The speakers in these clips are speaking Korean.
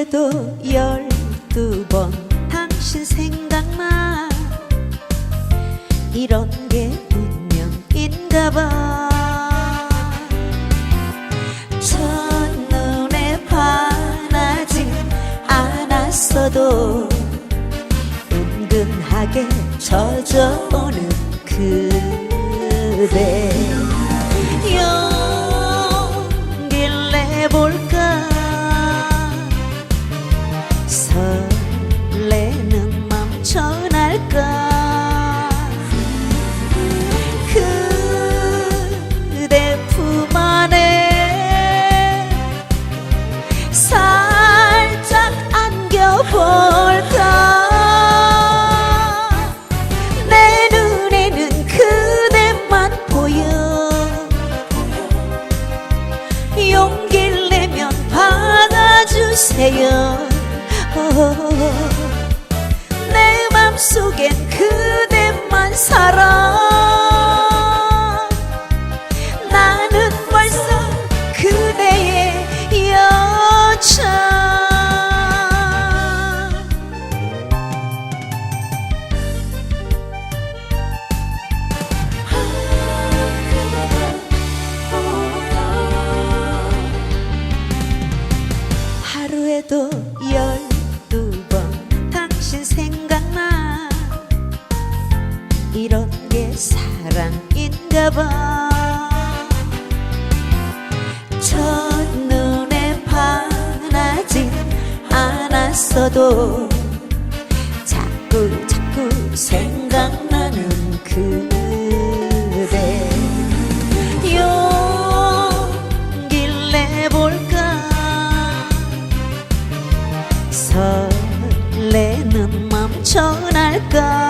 하루에도 열두 번 당신 생각나 이런 게 운명인가 봐. 첫눈에 반하지 않았어도 은근하게 젖어오는 그대 주세요. 내 맘속엔 그대만 살아 봐. 첫눈에 반하지 않았어도 자꾸 자꾸 생각나는 그대. 용기를 내볼까? 설레는 맘 전할까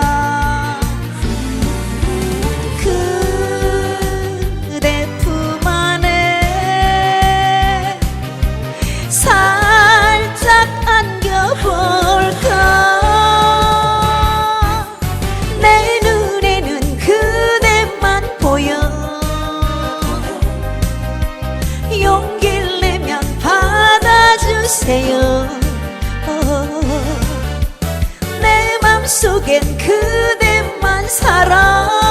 받아주세요. 내 맘속엔 그대만 살아